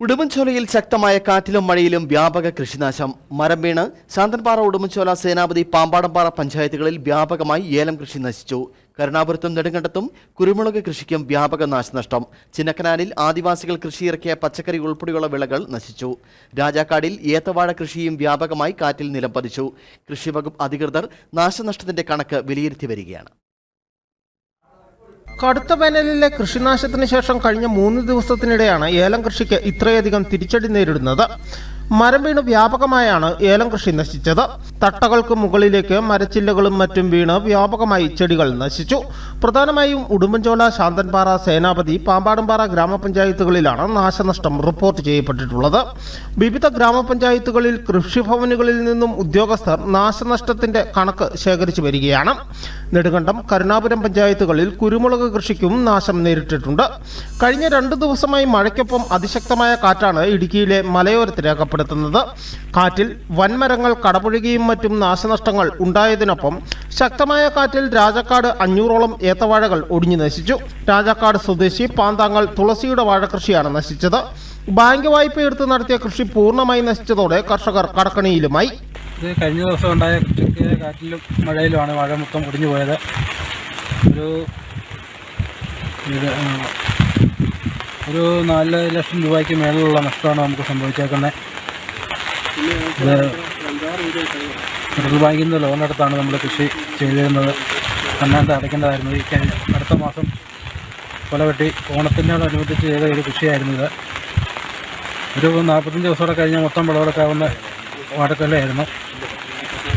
ഉടുമ്പൻചോലയിൽ ശക്തമായ കാറ്റിലും മഴയിലും വ്യാപക കൃഷിനാശം. മരം വീണ് ശാന്തൻപാറ ഉടുമ്പൻചോല സേനാപതി പാമ്പാടംപാറ പഞ്ചായത്തുകളിൽ വ്യാപകമായി ഏലം കൃഷി നശിച്ചു. കരുണാപുരത്തും നെടുങ്കണ്ടത്തും കുരുമുളക് കൃഷിക്കും വ്യാപക നാശനഷ്ടം. ചിന്നക്കനാലിൽ ആദിവാസികൾ കൃഷിയിറക്കിയ പച്ചക്കറി ഉൾപ്പെടെയുള്ള വിളകൾ നശിച്ചു. രാജാക്കാടിൽ ഏത്തവാഴ കൃഷിയും വ്യാപകമായി കാറ്റിൽ നിലം പതിച്ചു കൃഷിവകുപ്പ് അധികൃതർ നാശനഷ്ടത്തിന്റെ കണക്ക് വിലയിരുത്തി വരികയാണ്. കടുത്ത വേനലിലെ കൃഷിനാശത്തിന് ശേഷം കഴിഞ്ഞ മൂന്ന് ദിവസത്തിനിടെയാണ് ഏലം കൃഷിക്ക് ഇത്രയധികം തിരിച്ചടി നേരിടുന്നത്. മരം വീണ് വ്യാപകമായാണ് ഏലം കൃഷി നശിച്ചത്. തട്ടകൾക്ക് മുകളിലേക്ക് മരച്ചില്ലകളും മറ്റും വീണ് വ്യാപകമായി ചെടികൾ നശിച്ചു. പ്രധാനമായും ഉടുമ്പൻചോല ശാന്തൻപാറ സേനാപതി പാമ്പാടുംപാറ ഗ്രാമപഞ്ചായത്തുകളിലാണ് നാശനഷ്ടം റിപ്പോർട്ട് ചെയ്യപ്പെട്ടിട്ടുള്ളത്. വിവിധ ഗ്രാമപഞ്ചായത്തുകളിൽ കൃഷിഭവനുകളിൽ നിന്നും ഉദ്യോഗസ്ഥർ നാശനഷ്ടത്തിന്റെ കണക്ക് ശേഖരിച്ചു വരികയാണ്. നെടുങ്കണ്ടം കരുണാപുരം പഞ്ചായത്തുകളിൽ കുരുമുളക് കൃഷിക്കും നാശം നേരിട്ടിട്ടുണ്ട്. കഴിഞ്ഞ രണ്ടു ദിവസമായി മഴയ്ക്കൊപ്പം അതിശക്തമായ കാറ്റാണ് ഇടുക്കിയിലെ മലയോരത്ത് രേഖപ്പെടുത്തുന്നത്. കാറ്റിൽ വൻമരങ്ങൾ കടപുഴകിയും മറ്റും നാശനഷ്ടങ്ങൾ ഉണ്ടായതിനൊപ്പം ശക്തമായ കാറ്റിൽ രാജക്കാട് അഞ്ഞൂറോളം ഏത്തവാഴകൾ ഒടിഞ്ഞു നശിച്ചു. രാജക്കാട് സ്വദേശി പാന്താങ്ങൾ തുളസിയുടെ വാഴകൃഷിയാണ് നശിച്ചത്. ബാങ്ക് വായ്പ എടുത്ത് നടത്തിയ കൃഷി പൂർണമായി നശിച്ചതോടെ കർഷകർ കടക്കണിയിലുമായി. കഴിഞ്ഞ ദിവസം ഉണ്ടായ കാറ്റിലും മഴയിലുമാണ് മഴ മൊത്തം ഒടിഞ്ഞു പോയത്. ഒരു ഒരു നാല് ലക്ഷം രൂപയ്ക്ക് മേലുള്ള നഷ്ടമാണ് നമുക്ക് സംഭവിച്ചേക്കുന്നത്. റിസർവ് ബാങ്കിൽ നിന്ന് ലോൺ എടുത്താണ് നമ്മൾ കൃഷി ചെയ്തിരുന്നത്. അന്നാണ്ട് അടയ്ക്കേണ്ടതായിരുന്നു. ഈ അടുത്ത മാസം കൊല വെട്ടി ഓണത്തിനോടനുബന്ധിച്ച് ചെയ്ത ഒരു കൃഷിയായിരുന്നു ഇത്. ഒരു നാൽപ്പത്തഞ്ച് ദിവസത്തോടെ കഴിഞ്ഞാൽ മൊത്തം വിളവെടുക്കാവുന്ന വാടക്കല്ലായിരുന്നു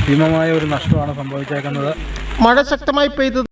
ഭീമമായ ഒരു നഷ്ടമാണ് സംഭവിച്ചേക്കുന്നത്. മഴ ശക്തമായി പെയ്തത്